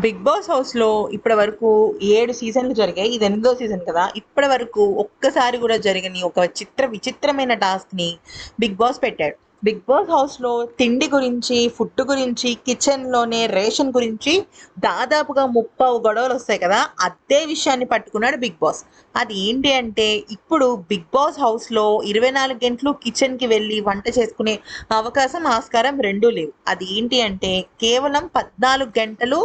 Big Boss హౌస్లో ఇప్పటి వరకు ఏడు సీజన్లు జరిగాయి. ఇది ఎనిమిదో సీజన్ కదా. ఇప్పటి వరకు ఒక్కసారి కూడా జరిగిన ఒక చిత్ర విచిత్రమైన టాస్క్ని బిగ్ బాస్ పెట్టాడు. బిగ్ బాస్ హౌస్లో తిండి గురించి ఫుడ్ గురించి కిచెన్లోనే రేషన్ గురించి దాదాపుగా ముప్పై గొడవలు వస్తాయి కదా అదే విషయాన్ని పట్టుకున్నాడు బిగ్ బాస్. అది ఏంటి అంటే ఇప్పుడు బిగ్ బాస్ హౌస్లో ఇరవై నాలుగు గంటలు కిచెన్కి వెళ్ళి వంట చేసుకునే అవకాశం ఆస్కారం రెండూ లేవు. అది ఏంటి అంటే కేవలం పద్నాలుగు గంటలు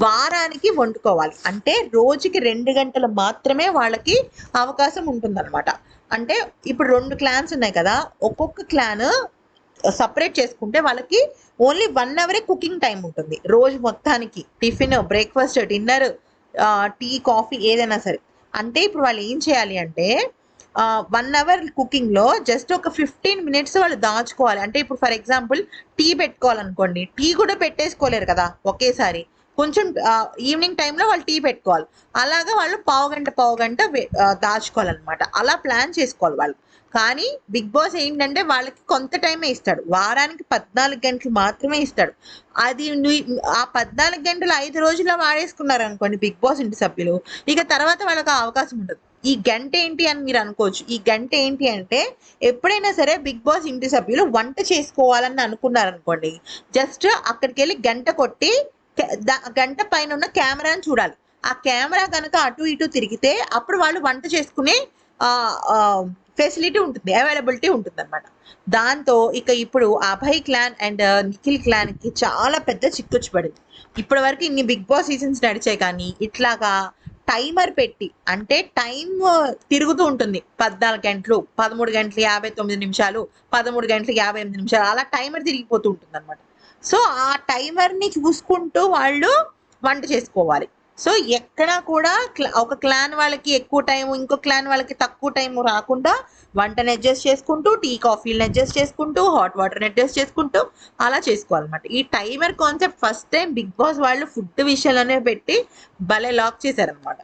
వారానికి వండుకోవాలి. అంటే రోజుకి రెండు గంటలు మాత్రమే వాళ్ళకి అవకాశం ఉంటుందన్నమాట. అంటే ఇప్పుడు రెండు క్లాన్స్ ఉన్నాయి కదా ఒక్కొక్క క్లాన్ సపరేట్ చేసుకుంటే వాళ్ళకి only one hour cooking time ఉంటుంది. రోజు మొత్తానికి tiffin breakfast dinner tea coffee ఏదైనా సరే. అంటే ఇప్పుడు వాళ్ళు ఏం చేయాలి అంటే వన్ అవర్ కుకింగ్లో జస్ట్ ఒక ఫిఫ్టీన్ మినిట్స్ వాళ్ళు దాచుకోవాలి. అంటే ఇప్పుడు ఫర్ ఎగ్జాంపుల్ టీ పెట్టుకోవాలనుకోండి టీ కూడా పెట్టేసుకోలేరు కదా ఒకేసారి. కొంచెం ఈవినింగ్ టైంలో వాళ్ళు టీ పెట్టుకోవాలి. అలాగా వాళ్ళు పావు గంట పావు గంట దాచుకోవాలన్నమాట. అలా ప్లాన్ చేసుకోవాలి వాళ్ళు. కానీ బిగ్ బాస్ ఏంటంటే వాళ్ళకి కొంత టైమే ఇస్తాడు. వారానికి పద్నాలుగు గంటలు మాత్రమే ఇస్తాడు. అది ఆ పద్నాలుగు గంటలు ఐదు రోజుల్లో వాడేసుకున్నారు అనుకోండి బిగ్ బాస్ ఇంటి సభ్యులు ఇక తర్వాత వాళ్ళకి అవకాశం ఉండదు. ఈ గంట ఏంటి అని మీరు అనుకోవచ్చు. ఈ గంట ఏంటి అంటే ఎప్పుడైనా సరే బిగ్ బాస్ ఇంటి సభ్యులు వంట చేసుకోవాలని అనుకున్నారు అనుకోండి జస్ట్ అక్కడికి వెళ్ళి గంట కొట్టి గంట పైన ఉన్న కెమెరాని చూడాలి. ఆ కెమెరా కనుక అటు ఇటు తిరిగితే అప్పుడు వాళ్ళు వంట చేసుకునే ఫెసిలిటీ ఉంటుంది అవైలబిలిటీ ఉంటుంది. అనమాట దాంతో ఇక ఇప్పుడు అభయ్ క్లాన్ అండ్ నిఖిల్ క్లాన్కి చాలా పెద్ద చిక్కొచ్చి పడింది. ఇప్పటి వరకు ఇన్ని బిగ్ బాస్ సీజన్స్ నడిచాయి కానీ ఇట్లాగా టైమర్ పెట్టి అంటే టైం తిరుగుతూ ఉంటుంది. పద్నాలుగు గంటలు పదమూడు గంటలు యాభై తొమ్మిది నిమిషాలు పదమూడు గంటలు యాభై ఎనిమిది నిమిషాలు అలా టైమర్ తిరిగిపోతూ ఉంటుంది అనమాట సో ఆ టైమర్ని చూసుకుంటూ వాళ్ళు వంట చేసుకోవాలి. సో ఎక్కడా కూడా ఒక క్లాన్ వాళ్ళకి ఎక్కువ టైం ఇంకో క్లాన్ వాళ్ళకి తక్కువ టైం రాకుండా వంటని అడ్జస్ట్ చేసుకుంటూ టీ కాఫీలను అడ్జస్ట్ చేసుకుంటూ హాట్ వాటర్ని అడ్జస్ట్ చేసుకుంటూ అలా చేసుకోవాలన్నమాట. ఈ timer concept first time Big Boss వాళ్ళు ఫుడ్ విషయంలోనే పెట్టి భలే లాక్ చేశారనమాట